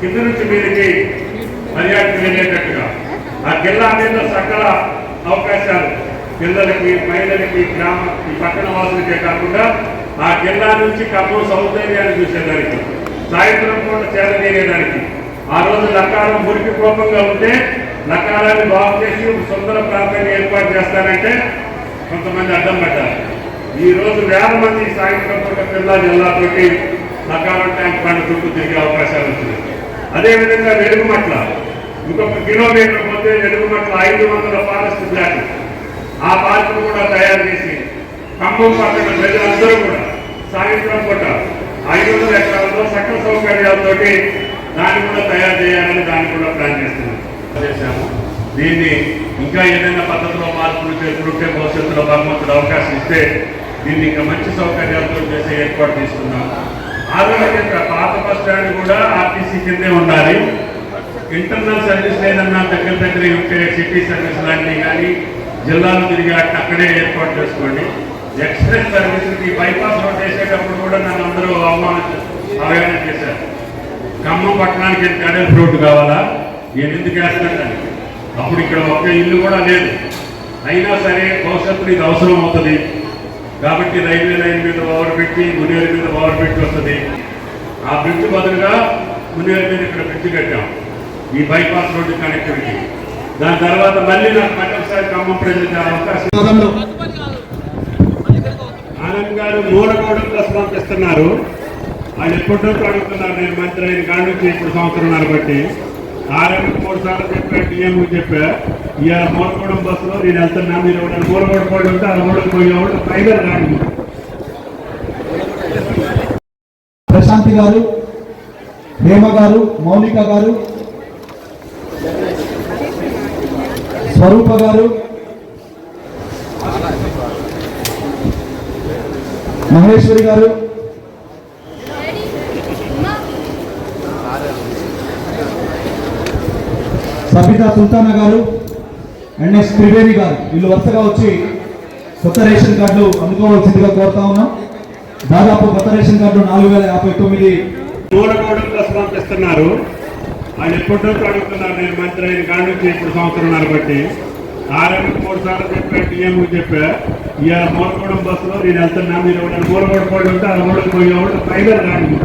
కింద నుంచి మీదకి పర్యాటకు వెళ్ళేటట్టుగా ఆ జిల్లా మీద సకల అవకాశాలు పిల్లలకి మహిళలకి గ్రామ ఈ పట్టణ వాసులకే కాకుండా ఆ జిల్లా నుంచి ఖమ్మం సౌందర్యాన్ని చూసేదానికి సాయంత్రం పూట చేరదీయడానికి ఆ రోజు లకారం మురికి కోపంగా ఉంటే లకారాన్ని బాగు చేసి సుందర ప్రాంతాన్ని ఏర్పాటు చేస్తానంటే కొంతమంది అడ్డం పడ్డారు. ఈ రోజు వేల మంది సాయంత్రం పూట జిల్లా జిల్లాతోటి లకారం ట్యాంక్ బండ్ చుట్టూ తిరిగే అవకాశాలు వచ్చినాయి. అదేవిధంగా వెలుగుమట్ల ఇంకొక కిలోమీటర్ పోతే వెలుగుమట్ల ఐదు వందల ఫారెస్ట్ ప్లాంట్ ఆ పార్కును కూడా తయారు చేసి ఖమ్మం పక్కన ప్రజలందరూ కూడా సాయంత్రం పూట ఐదు వందల ఎకరాల్లో సకల సౌకర్యాలతోటి దాన్ని కూడా తయారు చేయాలని దాన్ని కూడా ప్లాన్ చేస్తున్నాం. చేశాము. దీన్ని ఇంకా ఏదైనా పద్ధతిలో మార్పులు చేసుకుంటే భవిష్యత్తులో భగవంతుడు అవకాశం ఇస్తే దీన్ని ఇంకా మంచి సౌకర్యాలతో చేసే ఏర్పాటు తీసుకున్నాం. ఆరోగ్య పాత బస్ స్టాండ్ కూడా ఆర్టీసీ కిందే ఉండాలి. ఇంటర్నల్ సర్వీస్ లేదన్నా దగ్గర దగ్గర ఉంటే సిటీ సర్వీస్ లాంటివి కానీ జిల్లాలో తిరిగి అట్ట- అక్కడే ఏర్పాటు చేసుకోండి. ఎక్స్ప్రెస్ సర్వీస్కి బైపాస్ రోడ్ వేసేటప్పుడు కూడా నన్ను అందరూ అవమానం అవగాహన చేశారు. ఖమ్మం పట్టణానికి ఎంత రోడ్డు కావాలా? నేను ఎందుకు వేస్తాను అప్పుడు ఇక్కడ ఒక్క ఇల్లు కూడా లేదు. అయినా సరే భవిష్యత్తులో ఇది అవసరం అవుతుంది. కాబట్టి రైల్వే లైన్ మీద ఓవర్ పెట్టి మునేరు మీద ఓవర్ పెట్టి వస్తుంది. ఆ బ్రిడ్జ్ బదులుగా మునేరు మీద ఇక్కడ బ్రిడ్జ్ కట్టాం. ఈ బైపాస్ రోడ్డు కనెక్టివిటీ దాని తర్వాత మళ్ళీ నాకు మళ్ళీ ఒకసారి ఖమ్మం ప్రజలకు అవకాశం. ఆనంద్ గారు మూలకోవడం కోసం పంపిస్తున్నారు వాళ్ళు ఎప్పటితో అడుగుతున్నారు నేను మంత్రి అయిన కాడి నుంచి ఇప్పుడు సంవత్సరంన్నర బట్టి ఆర్ఎం మూడు సార్లు చెప్పా డిఎం చెప్పా ఇవాళ మూలగూడెం బస్సులో నేను వెళ్తున్నా మీరు ఎవరైనా మూలగూడ పోయి ఉంటే అలా మూలకి పోయేవాళ్ళు ఫైనల్ రాండి ప్రశాంతి గారు హేమ గారు మౌనిక గారు స్వరూప గారు మహేశ్వరి గారు సబితా సుల్తానా గారు ఎన్ఎస్ త్రివేణి గారు వీళ్ళు వరుసగా వచ్చి కొత్త రేషన్ కార్డులు అందుకోవాల్సిందిగా కోరుతా ఉన్నాం. దాదాపు కొత్త రేషన్ కార్డు నాలుగు వేల యాభై తొమ్మిది. మూలకోవడం కోసం పంపిస్తున్నారు ఆయన ఎప్పుడో అడుగుతున్నారు నేను మంత్రి అయిన కాడి నుంచి ఇప్పుడు సంవత్సరంన్నర బట్టి ఆర్ఎం మూడు సార్లు చెప్పా డిఎం చెప్పా. ఇవాళ మూలగూడెం బస్సులో నేను వెళ్తున్నా మీరు ఎవరైనా మూలకోడ పోయి ఉంటే అలా మూలకి పోయేవాళ్ళు ఫైనల్ రాండి.